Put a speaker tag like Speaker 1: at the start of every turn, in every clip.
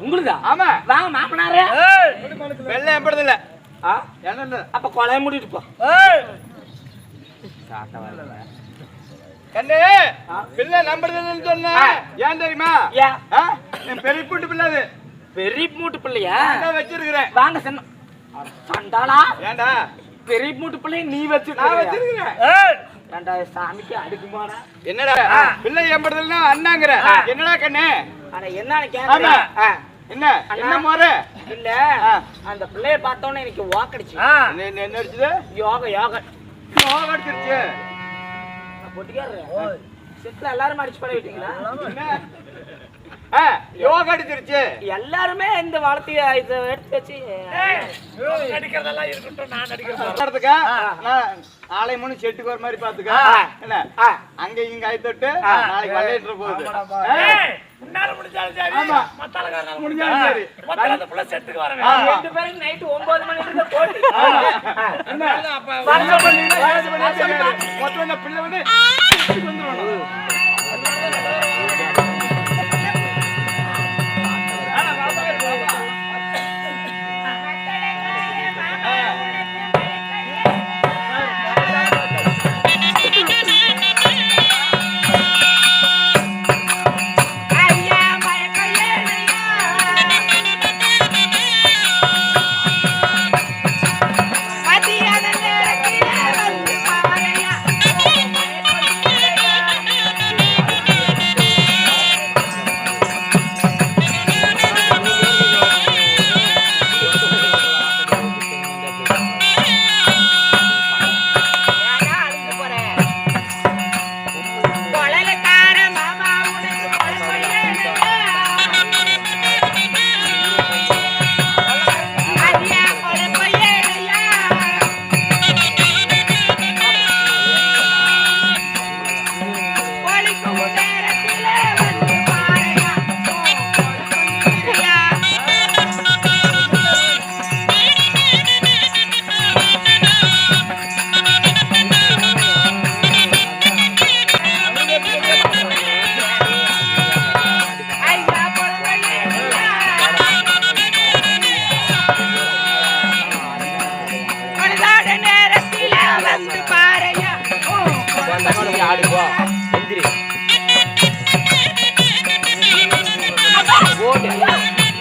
Speaker 1: உங்களுதா?
Speaker 2: ஆமா.
Speaker 1: வாங்க மாப்பனாரே
Speaker 2: வெள்ளை எம்படுது இல்ல
Speaker 1: ஆ,
Speaker 2: என்ன இல்ல
Speaker 1: அப்ப கொலைய மூடிட்டு போ.
Speaker 2: கண்ணு
Speaker 1: ஆ.
Speaker 2: பிள்ளை நம்புறது இல்லைன்னு சொன்ன. ஏன் தெரியுமா? பெரிய கூட்டு பிள்ளை அது.
Speaker 1: பெரிய மூட்டு பிள்ளையா?
Speaker 2: நான் வச்சிருக்கிறேன்.
Speaker 1: வாங்க சொன்ன சண்டாளா.
Speaker 2: ஏன்டா
Speaker 1: பெரிய மூட்டு பிள்ளைய நீ
Speaker 2: நான்
Speaker 1: வச்சுட்டு
Speaker 2: வச்சிருக்கிறேன்
Speaker 1: ரெண்டா சாமிக்கு அடுக்குமாடா?
Speaker 2: என்னடா? பிள்ளை எம்படுதல்னா அண்ணாங்கிற. என்னடா கண்ணு?
Speaker 1: ஆனா என்னன்னு. கேக்குறேன்
Speaker 2: என்ன? என்ன முறை
Speaker 1: இல்ல. அந்த பிள்ளைய பார்த்தோன்னே எனக்கு வாக்கடிச்சு
Speaker 2: என்ன அடிச்சது?
Speaker 1: யோக யோக
Speaker 2: நோவு அடிச்சிருச்சு.
Speaker 1: பொட்டிக்காரரு. செட்ல எல்லாரும் அடிச்சு பட விட்டீங்களா
Speaker 2: என்ன? ஆ, யோகா அடிச்சிருச்சு.
Speaker 1: எல்லாருமே இந்த வார்த்தைய இத எடுத்து வச்சு
Speaker 2: நடத்துக்க நான் நாளை மூணு செட்டுக்கு வர மாதிரி பாத்துக்க. என்ன. அங்க இங்க கை தொட்டு. நாளைக்கு வள்ளையிட்டு போகுது.
Speaker 3: முடிஞ்சாலும்
Speaker 2: ஆமா.
Speaker 3: மத்தாளக்காரனால
Speaker 2: முடிஞ்சாலும் சரி.
Speaker 3: மத்தாள அந்த புள்ள செட்டுக்கு வரவே.
Speaker 1: ரெண்டு பேரும் நைட் ஒன்பது மணி இருந்து போட்டி.
Speaker 2: என்ன?
Speaker 3: அப்ப.
Speaker 2: மொத்தம் பிள்ளை வந்து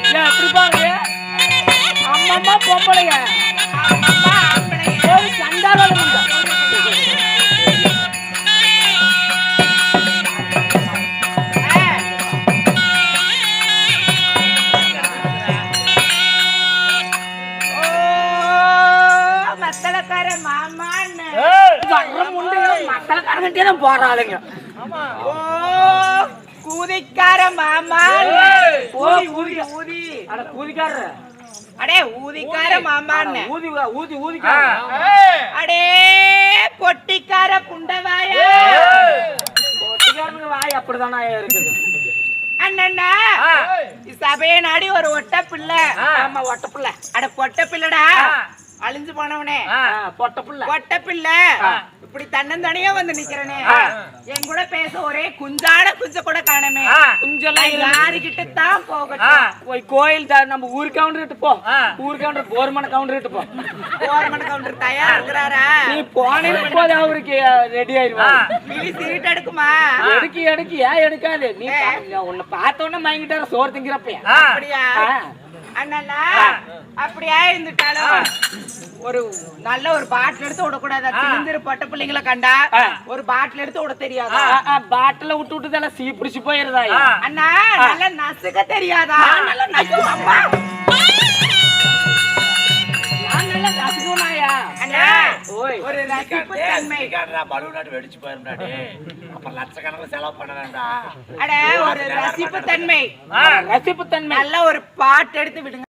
Speaker 1: ஏன் அப்படி பாருங்க அம்மம்மா பொம்பளைங்க. போய் மக்களுக்காரங்கிட்டே தான் போறாளுங்க
Speaker 4: ஓ கூதிக்கார
Speaker 1: ஊதி ஊதி. அட
Speaker 4: ஊதிக்கார மாமான்னு.
Speaker 1: ஊதி ஊதி ஊதி
Speaker 2: ஏய்,
Speaker 4: அடே பொட்டிக்கார புண்டவாய
Speaker 1: ஒட்டிக்காரனுக்கு வாய் அப்படிதானா இருக்குது.
Speaker 4: அண்ணா சபையை நாடி ஒரு ஒட்ட பிள்ளை
Speaker 1: ஆமா ஒட்ட பிள்ளை
Speaker 4: அட பொட்ட பிள்ளடா அழிஞ்சு போனவனே.
Speaker 1: பொட்ட பிள்ளை.
Speaker 4: பொட்ட பிள்ளை. இப்படி தன்னந்தனியா வந்து நிக்கிறனே. என் கூட பேச ஒரே குஞ்சாட குஞ்ச கூட காணமே.
Speaker 1: குஞ்செல்லாம்
Speaker 4: யாருகிட்ட தான் போகட்டும்.
Speaker 1: போய் கோயில் நம்ம ஊர் கவுண்டர் போ. ஊர் கவுண்டர் கவர்மெண்ட் கவுண்டர் போ.
Speaker 4: கவர்மெண்ட் கவுண்டர் தயார் இருக்கிறாரா
Speaker 1: நீ போனே போது அவருக்கு ரெடி ஆயிருவா?
Speaker 4: கிளி திருட்டு எடுக்குமா?
Speaker 1: எடுக்கி எடுக்கி. ஏன் எடுக்காது? நீ உன்னை பார்த்தோன்னே மயங்கிட்டார சோறு திங்கிறப்ப
Speaker 4: அப்படியா? அண்ணா அப்படியா இருந்துட்டாலும் ஒரு நல்ல ஒரு பாட்டில் எடுத்து விடக்கூடாதா? சிலிண்டர் பட்ட பிள்ளைங்களை கண்டா? ஒரு பாட்டில் எடுத்து விட தெரியாதா?
Speaker 1: பாட்டில விட்டு விட்டுதெல்லாம் சீ பிடிச்சு போயிருதா?
Speaker 4: அண்ணா நல்லா நசுக்க தெரியாதா?
Speaker 1: நல்லா நசுக்குவாப்பா. நான் நல்லா நசுக்குவனாயா?
Speaker 4: அண்ணா. ஒரு ரசிப்பு தன்மை
Speaker 3: பலூனாட்டு வெடிச்சு போயிருந்தா அப்புறம் லட்சக்கணக்கில் செலவு பண்ண வேண்டாம்
Speaker 4: அட ஒரு ரசிப்பு தன்மை
Speaker 1: ரசிப்புத்தன்மை
Speaker 4: நல்ல ஒரு பாட்டு எடுத்து விடுங்க.